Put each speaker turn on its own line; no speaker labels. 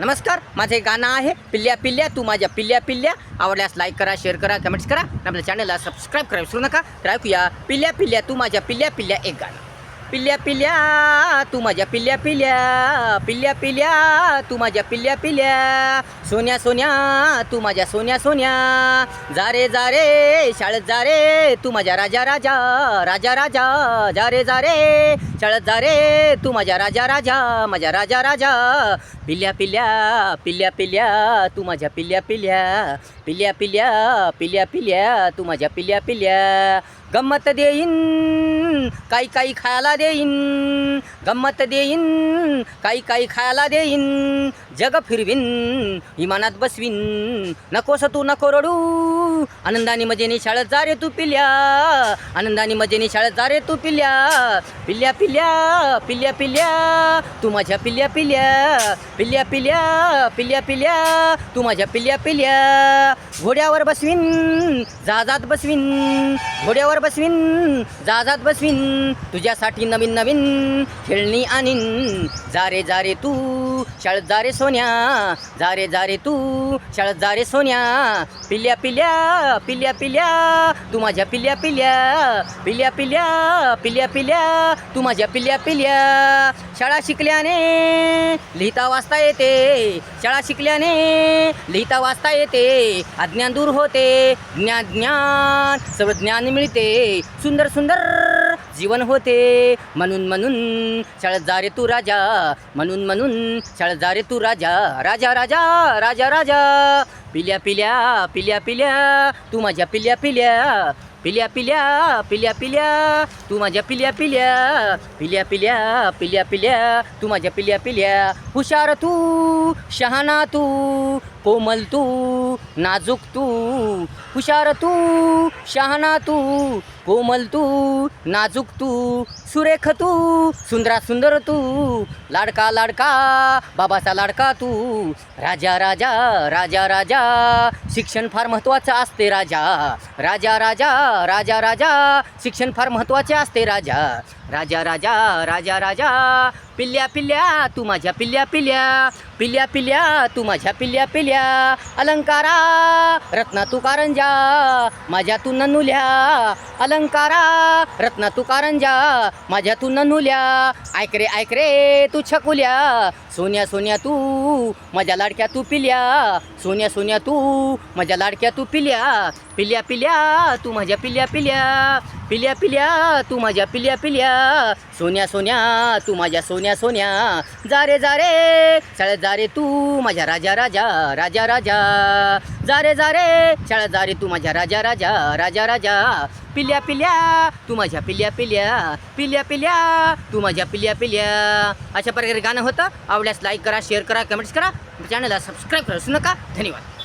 नमस्कार माझे गाणं आहे पिल्ल्या पिल्ल्या तू माझ्या पिल्ल्या पिल्ल्या. आवडल्यास लाईक करा शेअर करा कमेंट्स करा. आपल्या चॅनलला सबस्क्राईब करा विसरू नका. तर ऐकूया पिल्ल्या पिल्ल्या तू माझ्या पिल्ल्या पिल्ल्या एक गाणं. पिल्ल्या पिल्ल्या तू माझ्या पिल्ल्या पिल्ल्या पिल्ल्या पिल्ल्या तू माझ्या पिल्ल्या पिल्ल्या सोन्या सोन्या तू माझ्या सोन्या सोन्या. जा रे जा रे शाळेत जा रे तू माझ्या राजा राजा राजा राजा. जा रे जा रे शाळेत जा रे तू माझ्या राजा राजा माझ्या राजा राजा. पिल्ल्या पिल्ल्या पिल्ल्या पिल्ल्या तू माझ्या पिल्ल्या पिल्ल्या पिल्ल्या पिल्ल्या पिल्ल्या पिल्ल्या तू माझ्या पिल्ल्या पिल्ल्या गंमत देईन काही काही खायला देईन गंमत देईन काही काही खायला देईन जग फिरवीन विमानात बसवीन. नकोस तू नको रडू आनंदाने मजेने शाळेत जा रे तू पिल्या आनंदाने मजेने शाळेत जा रे तू पिल्या. पिल्ल्या पिल्या पिल्या पिल्या तू माझ्या पिल्या पिल्या. पिल्ल्या पिल्या पिल्या पिल्या तू माझ्या पिल्या पिल्या. घोड्यावर बसवीन जहाजात बसवीन. घोड्यावर बसवीन जहाजात अश्विन तुझ्यासाठी नवीन नवीन खेळणी आणीन. जा रे जा रे तू शाळेत जा रे सोन्या. जा रे जा रे तू शाळेत जा रे सोन्या. पिल्या पिल्या पिल्या पिल्या तू माझ्या पिल्या पिल्या. पिल्या पिल्या पिल्या पिल्या तू माझ्या पिल्या पिल्या. शाळा शिकल्याने लिहिता वाचता येते. शाळा शिकल्याने लिहिता वाचता येते. अज्ञान दूर होते. ज्ञान ज्ञान सर्व ज्ञान मिळते. सुंदर सुंदर जीवन होते. म्हणून म्हणून शाळेत जा रे तू राजा. म्हणून म्हणून शाळेत जा रे तू राजा. राजा राजा राजा राजा. पिल्या पिल्या पिल्या पिल्या. तू माझ्या पिल्या पिल्या. पिल्या पिल्या पिल्या पिल्या. तू माझ्या पिल्या पिल्या. पिल्या पिल्या पिल्या पिल्या. तू माझ्या पिल्या पिल्या. हुशार तू शहाणा तू. कोमल तू नाजूक तू हुशार तू शहाणा तू कोमल तू नाजूक तू सुरेख तू सुंदरा सुंदर तू लाडका लाडका बाबाचा लाडका तू राजा राजा राजा राजा शिक्षण फार महत्त्वाचं असते राजा राजा राजा राजा राजा शिक्षण फार महत्त्वाचे असते राजा राजा राजा राजा राजा पिल्ल्या पिल्ल्या तू माझ्या पिल्ल्या पिल्ल्या पिल्या पिल्या तू माझ्या पिल्ल्या पिल्या. अलंकारा रत्ना तू कारंजा माझ्या तू ननुल्या. अलंकारा रत्ना तू कारंजा माझ्या तू ननुल्या. ऐक रे ऐक रे तू छकुल्या. सोन्या सोन्या तू माझ्या लाडक्या तू पिल्या. सोन्या सोन्या तू माझ्या लाडक्या तू पिल्या. पिल्या पिल्या तू माझ्या पिल्या पिल्या. पिल्या पिल्या तू माझ्या पिल्या पिल्या. सोन्या सोन्या तू माझ्या सोन्या सोन्या. जा रे जा रे. शाळेत जा रे तू माझ्या राजा राजा राजा राजा. जा रे जा रे. शाळेत जा रे तू माझ्या राजा राजा राजा राजा. पिल्या पिल्या तू माझ्या पिल्या पिल्या. पिल्या पिल्या तू माझ्या पिल्या पिल्या. अशा प्रकारे गाणं होतं. आवडल्यास लाईक करा शेअर करा कमेंट्स करा. चॅनलला सबस्क्राईब करू नका. धन्यवाद.